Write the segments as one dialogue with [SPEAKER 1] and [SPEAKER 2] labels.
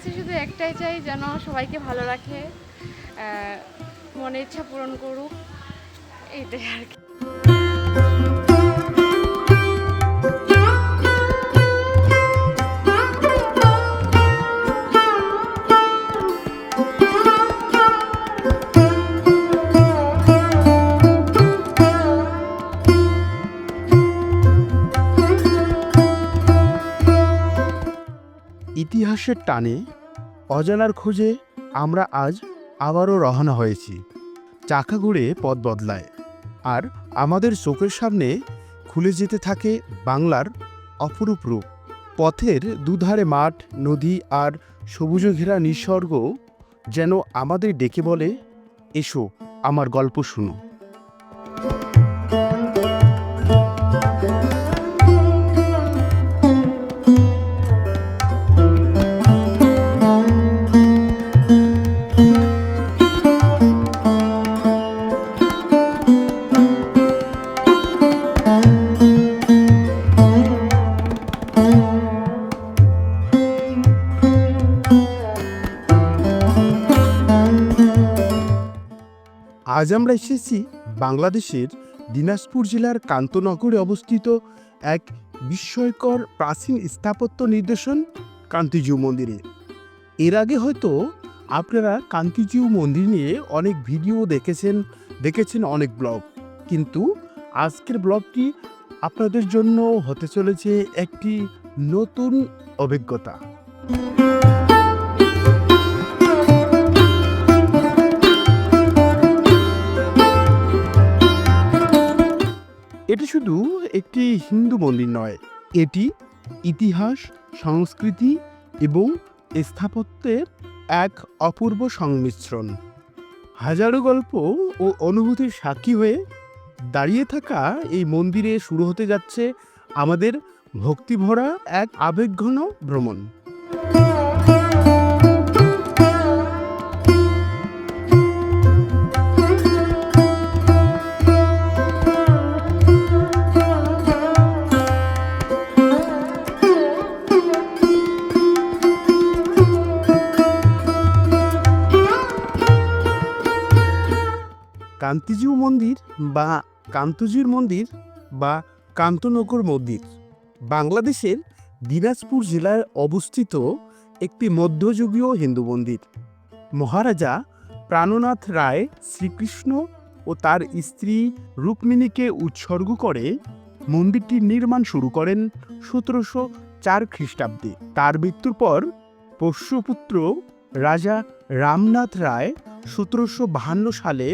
[SPEAKER 1] কাছে শুধু একটাই চাই, যেন সবাইকে ভালো রাখে মনে ইচ্ছা পূরণ করুক এইটাই আর কি।
[SPEAKER 2] ইতিহাসের টানে অজানার খোঁজে আমরা আজ আবারও রওনা হয়েছি। চাকা ঘুরে পথ বদলায় আর আমাদের চোখের সামনে খুলে যেতে থাকে বাংলার অপরূপ রূপ। পথের দুধারে মাঠ, নদী আর সবুজ ঘেরা নিসর্গ যেন আমাদের ডেকে বলে, এসো, আমার গল্প শুনো। আজ আমরা এসেছি বাংলাদেশের দিনাজপুর জেলার কান্তনগরে অবস্থিত এক বিস্ময়কর প্রাচীন স্থাপত্য নির্দেশন কান্তিজিউ মন্দিরে। এর আগে হয়তো আপনারা কান্তিজিউ মন্দির নিয়ে অনেক ভিডিও দেখেছেন দেখেছেন অনেক ব্লগ। কিন্তু আজকের ব্লগটি আপনাদের জন্য হতে চলেছে একটি নতুন অভিজ্ঞতা। শুধু একটি হিন্দু মন্দির নয়, এটি ইতিহাস, সংস্কৃতি এবং স্থাপত্যের এক অপূর্ব সংমিশ্রণ। হাজারো গল্প ও অনুভূতির সাক্ষী হয়ে দাঁড়িয়ে থাকা এই মন্দিরে শুরু হতে যাচ্ছে আমাদের ভক্তিভরা এক আবেগঘন ভ্রমণ। কান্তিজিউ মন্দির বা কান্তজির মন্দির বা কান্তনগর মন্দির বাংলাদেশের দিনাজপুর জেলায় অবস্থিত একটি মধ্যযুগীয় হিন্দু মন্দির। মহারাজা প্রাণনাথ রায় শ্রীকৃষ্ণ ও তার স্ত্রী রুক্মিণীকে উৎসর্গ করে মন্দিরটির নির্মাণ শুরু করেন সতেরোশো চার খ্রিস্টাব্দে। তার মৃত্যুর পর পোষ্যপুত্র রাজা রামনাথ রায় সতেরোশো বাহান্ন সালে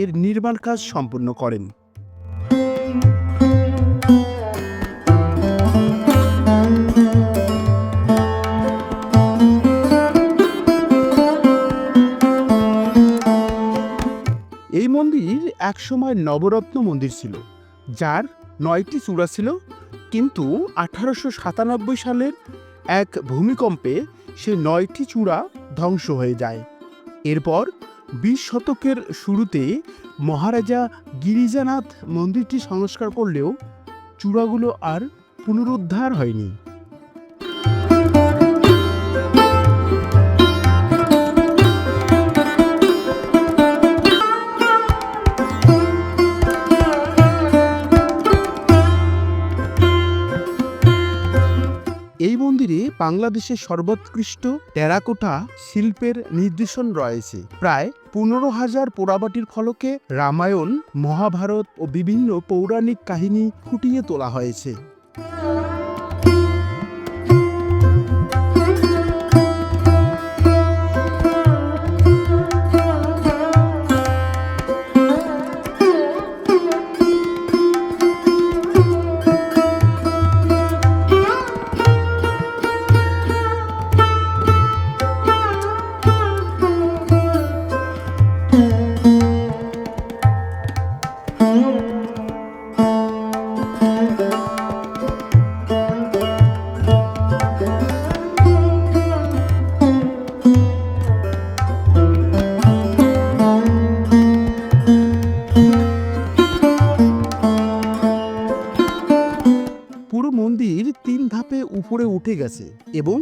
[SPEAKER 2] এর নির্মাণ কাজ সম্পূর্ণ করেন। এই মন্দির একসময় নবরত্ন মন্দির ছিল, যার নয়টি চূড়া ছিল, কিন্তু আঠারোশো সাতানব্বই সালের এক ভূমিকম্পে সে নয়টি চূড়া ধ্বংস হয়ে যায়। এরপর বিশ শতকের শুরুতে মহারাজা গিরিজানাথ মন্দিরটি সংস্কার করলেও চূড়াগুলো আর পুনরুদ্ধার হয়নি। বাংলাদেশের সর্বোৎকৃষ্ট টেরাকোটা শিল্পের নির্দেশন রয়েছে। প্রায় পনেরো হাজার পোড়াবাটির ফলকে রামায়ণ, মহাভারত ও বিভিন্ন পৌরাণিক কাহিনী ফুটিয়ে তোলা হয়েছে। এবং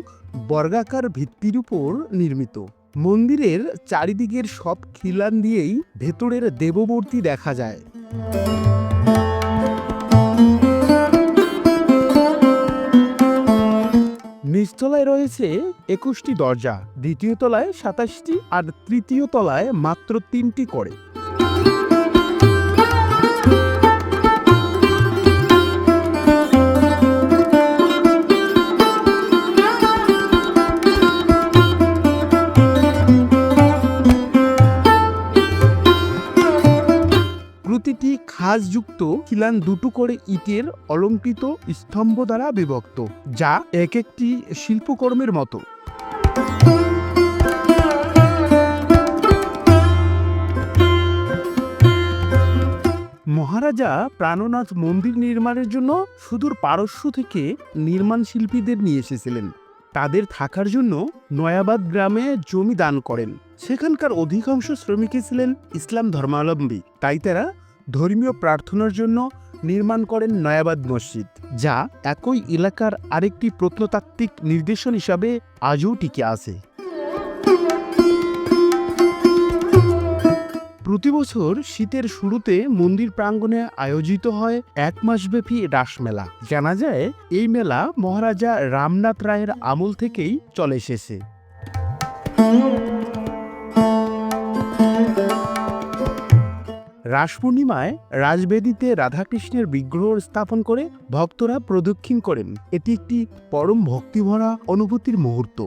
[SPEAKER 2] বর্গাকার ভিত্তির উপর নির্মিত। মন্দিরের চারিদিকের সব খিলান দিয়েই ভেতরের দেবমূর্তি দেখা যায়। নিচতলায় রয়েছে একুশটি দরজা, দ্বিতীয় তলায় সাতাশটি আর তৃতীয় তলায় মাত্র তিনটি করে। খাসযুক্ত খিলান দুটো করে ইটের অলঙ্কৃত স্তম্ভ দ্বারা বিভক্ত, যা এক একটি শিল্পকর্মের মতো। মহারাজা প্রাণনাথ মন্দির নির্মাণের জন্য সুদূর পারস্য থেকে নির্মাণ শিল্পীদের নিয়ে এসেছিলেন। তাদের থাকার জন্য নয়াবাদ গ্রামে জমি দান করেন। সেখানকার অধিকাংশ শ্রমিকই ছিলেন ইসলাম ধর্মাবলম্বী, তাই তারা ধর্মীয় প্রার্থনার জন্য নির্মাণ করেন নয়াবাদ মসজিদ, যা একই এলাকার আরেকটি প্রত্নতাত্ত্বিক নির্দেশন হিসাবে আজও টিকে আছে। প্রতি বছর শীতের শুরুতে মন্দির প্রাঙ্গণে আয়োজিত হয় এক মাসব্যাপী রাসমেলা জানা যায়, এই মেলা মহারাজা রামনাথ রায়ের আমল থেকেই চলে এসেছে। রাস পূর্ণিমায় রাজবেদীতে রাধাকৃষ্ণের বিগ্রহ স্থাপন করে ভক্তরা প্রদক্ষিণ করেন। এটি একটি পরম ভক্তিভরা অনুভূতির মুহূর্ত।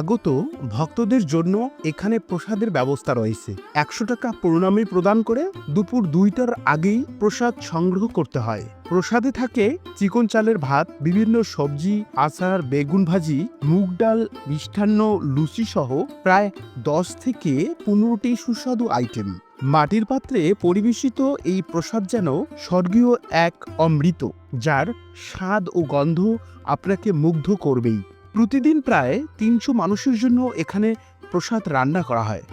[SPEAKER 2] আগত ভক্তদের জন্য এখানে প্রসাদের ব্যবস্থা রয়েছে। একশো টাকা প্রণামী প্রদান করে দুপুর দুইটার আগেই প্রসাদ সংগ্রহ করতে হয়। প্রসাদে থাকে চিকন চালের ভাত, বিভিন্ন সবজি, আচার, বেগুন ভাজি, মুগ ডাল, মিষ্টান্ন, লুচি সহ প্রায় দশ থেকে পনেরোটি সুস্বাদু আইটেম মাটির পাত্রে পরিবেশিত এই প্রসাদ যেন স্বর্গীয় এক অমৃত, যার স্বাদ ও গন্ধ আপনাকে মুগ্ধ করবেই। প্রতিদিন প্রায় তিনশো মানুষের জন্য এখানে প্রসাদ রান্না করা হয়।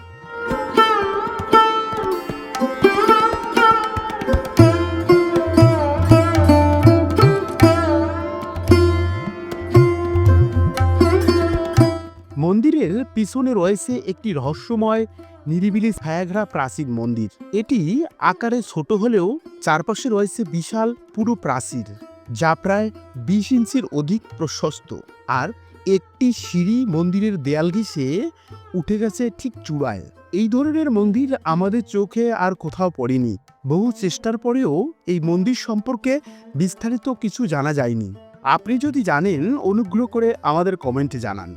[SPEAKER 2] মন্দিরের পিছনে রয়েছে একটি রহস্যময়, নিরিবিলি ছায়াঘেরা প্রাচীন মন্দির। এটি আকারে ছোট হলেও চারপাশে রয়েছে বিশাল পুরো প্রাচীর, যা প্রায় বিশ ইঞ্চির অধিক প্রশস্ত। আর একটি সিঁড়ি মন্দিরের দেয়াল ঘিসে উঠে গেছে ঠিক চূড়ায়। এই ধরনের মন্দির আমাদের চোখে আর কোথাও পড়েনি। বহু চেষ্টার পরেও এই মন্দির সম্পর্কে বিস্তারিত কিছু জানা যায়নি। আপনি যদি জানেন, অনুগ্রহ করে আমাদের কমেন্টে জানান।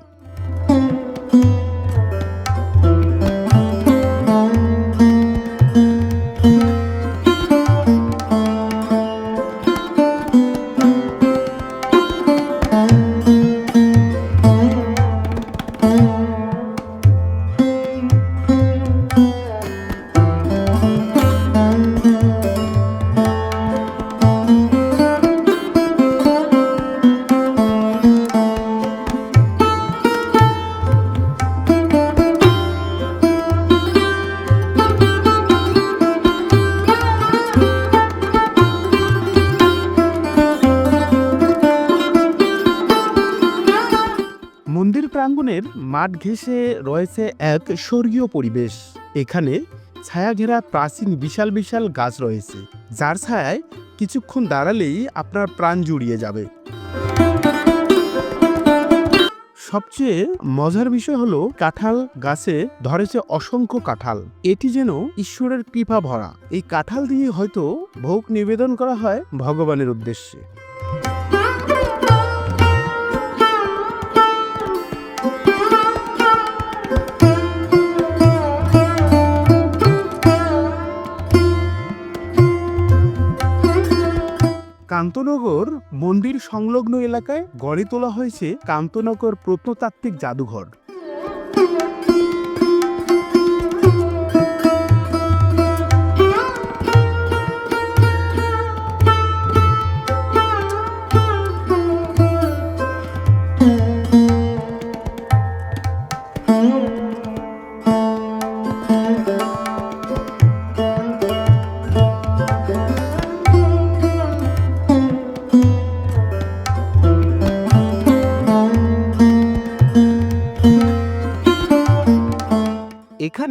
[SPEAKER 2] প্রাঙ্গণের মাঠ ঘেঁষে রয়েছে এক স্বর্গীয় পরিবেশ। এখানে ছায়াঘেরা প্রাচীন বিশাল বিশাল গাছ রয়েছে, যার ছায়ায় কিছুক্ষণ দাঁড়ালেই আপনার প্রাণ জুড়িয়ে যাবে। সবচেয়ে মজার বিষয় হলো, কাঁঠাল গাছে ধরেছে অসংখ্য কাঁঠাল। এটি যেন ঈশ্বরের কৃপা ভরা। এই কাঁঠাল দিয়ে হয়তো ভোগ নিবেদন করা হয় ভগবানের উদ্দেশ্যে। কান্তনগর মন্দির সংলগ্ন এলাকায় গড়ে তোলা হয়েছে কান্তনগর প্রত্নতাত্ত্বিক জাদুঘর।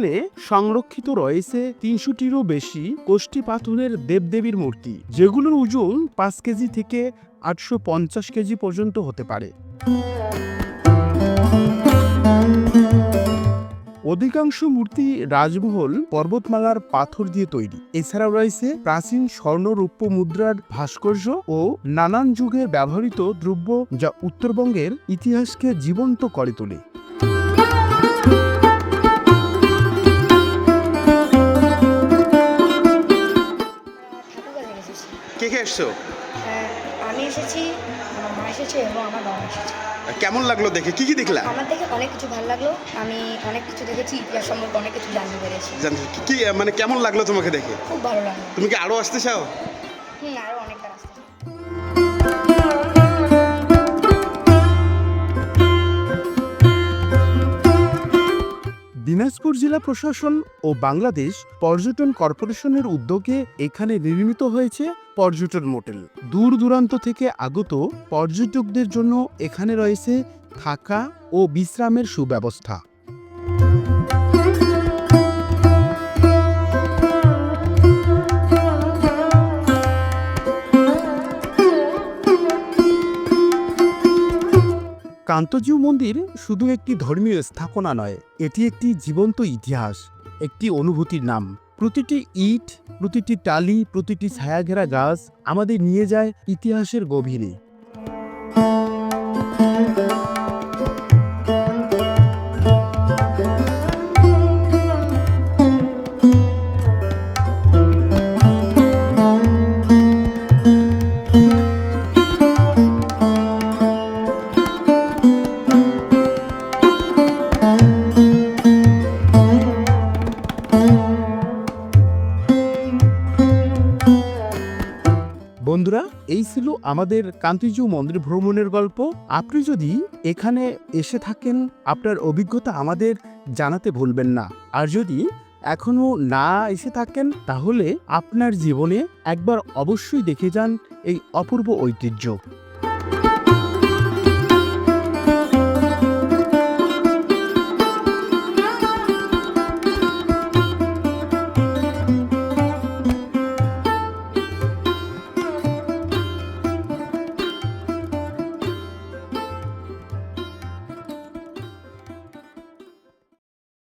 [SPEAKER 2] এখানে সংরক্ষিত রয়েছে তিনশোটিরও বেশি কোষ্ঠী পাথরের দেবদেবীর মূর্তি, যেগুলোর ওজন পাঁচ কেজি থেকে আটশো পঞ্চাশ কেজি পর্যন্ত হতে পারে। অধিকাংশ মূর্তি রাজমহল পর্বতমালার পাথর দিয়ে তৈরি। এছাড়াও রয়েছে প্রাচীন স্বর্ণ মুদ্রার ভাস্কর্য ও নানান যুগের ব্যবহৃত দ্রব্য যা উত্তরবঙ্গের ইতিহাসকে জীবন্ত করে তোলে।
[SPEAKER 3] এসছো? হ্যাঁ, আমি এসেছি আমার মা এসেছে এবং আমার বাবা এসেছে।
[SPEAKER 4] কেমন লাগল দেখে? কি কি দেখলা?
[SPEAKER 3] আমার দেখে অনেক কিছু ভালো লাগল। আমি অনেক কিছু দেখেছি ইতিহাস সম্পর্কে অনেক কিছু জানতে পেরেছি।
[SPEAKER 4] কি মানে কেমন লাগল তোমাকে দেখে?
[SPEAKER 3] খুব ভালো লাগল।
[SPEAKER 4] তুমি কি আরও আসতে চাও?
[SPEAKER 2] দিনাজপুর জেলা প্রশাসন ও বাংলাদেশ পর্যটন কর্পোরেশনের উদ্যোগে এখানে নির্মিত হয়েছে পর্যটন মোটেল। দূর দূরান্ত থেকে আগত পর্যটকদের জন্য এখানে রয়েছে থাকা ও বিশ্রামের সুব্যবস্থা। কান্তজিউ মন্দির শুধু একটি ধর্মীয় স্থাপনা নয়, এটি একটি জীবন্ত ইতিহাস, একটি অনুভূতির নাম। প্রতিটি ইট, প্রতিটি টালি, প্রতিটি ছায়াঘেরা গাছ আমাদের নিয়ে যায় ইতিহাসের গভীরে। এই ছিল আমাদের কান্তিজু মন্দির ভ্রমণের গল্প। আপনি যদি এখানে এসে থাকেন, আপনার অভিজ্ঞতা আমাদের জানাতে ভুলবেন না। আর যদি এখনও না এসে থাকেন, তাহলে আপনার জীবনে একবার অবশ্যই দেখে যান এই অপূর্ব ঐতিহ্য।